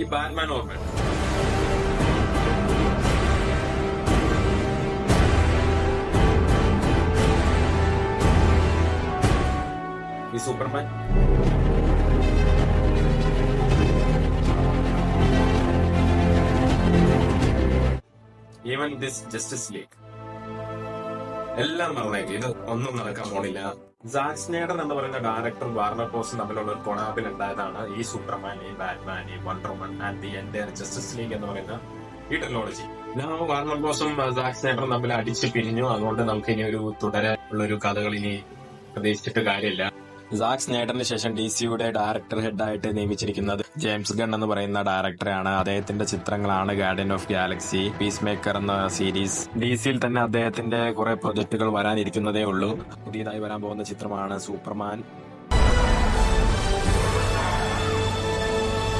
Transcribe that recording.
ഈ ബാറ്റ്മാൻ ഓർമ്മ ഈ Superman even this Justice League എല്ലാം മറന്നേക്ക്. ഇത് ഒന്നും നടക്കാൻ പോണില്ല. സാക് സ്നേഡർ എന്ന് പറയുന്ന ഡയറക്ടർ വാർണർ കോസ് തമ്മിലുള്ള ഒരു കൊണാബിൽ ഉണ്ടായതാണ് ഈ സൂപ്പർമാൻ ഈ ബാറ്റ്മാൻ ഈ വണ്ടർമൻ ആൻഡ് ദി എന്റെ ജസ്റ്റിസ് ലീഗ് എന്ന് പറയുന്ന ഈ ടെക്നോളജി വാർണർ കോസും സ്നേഡറും തമ്മിൽ അടിച്ച് പിരിഞ്ഞു. അതുകൊണ്ട് നമുക്ക് ഇനി ഒരു തുടരെ ഉള്ള ഒരു കഥകൾ ഇനി പ്രതീക്ഷിച്ചിട്ട് കാര്യമില്ല. സാക്സ് നേട്ടന് ശേഷം ഡി സിയുടെ ഡയറക്ടർ ഹെഡായിട്ട് നിയമിച്ചിരിക്കുന്നത് ജെയിംസ് ഗൺ എന്ന് പറയുന്ന ഡയറക്ടറാണ് അദ്ദേഹത്തിന്റെ ചിത്രങ്ങളാണ് garden of Galaxy piece maker എന്ന സീരീസ് ഡി സിയിൽ തന്നെ അദ്ദേഹത്തിന്റെ കുറെ പ്രൊജക്ടുകൾ വരാനിരിക്കുന്നതേ ഉള്ളൂ. പുതിയതായി വരാൻ പോകുന്ന ചിത്രമാണ് സൂപ്പർമാൻ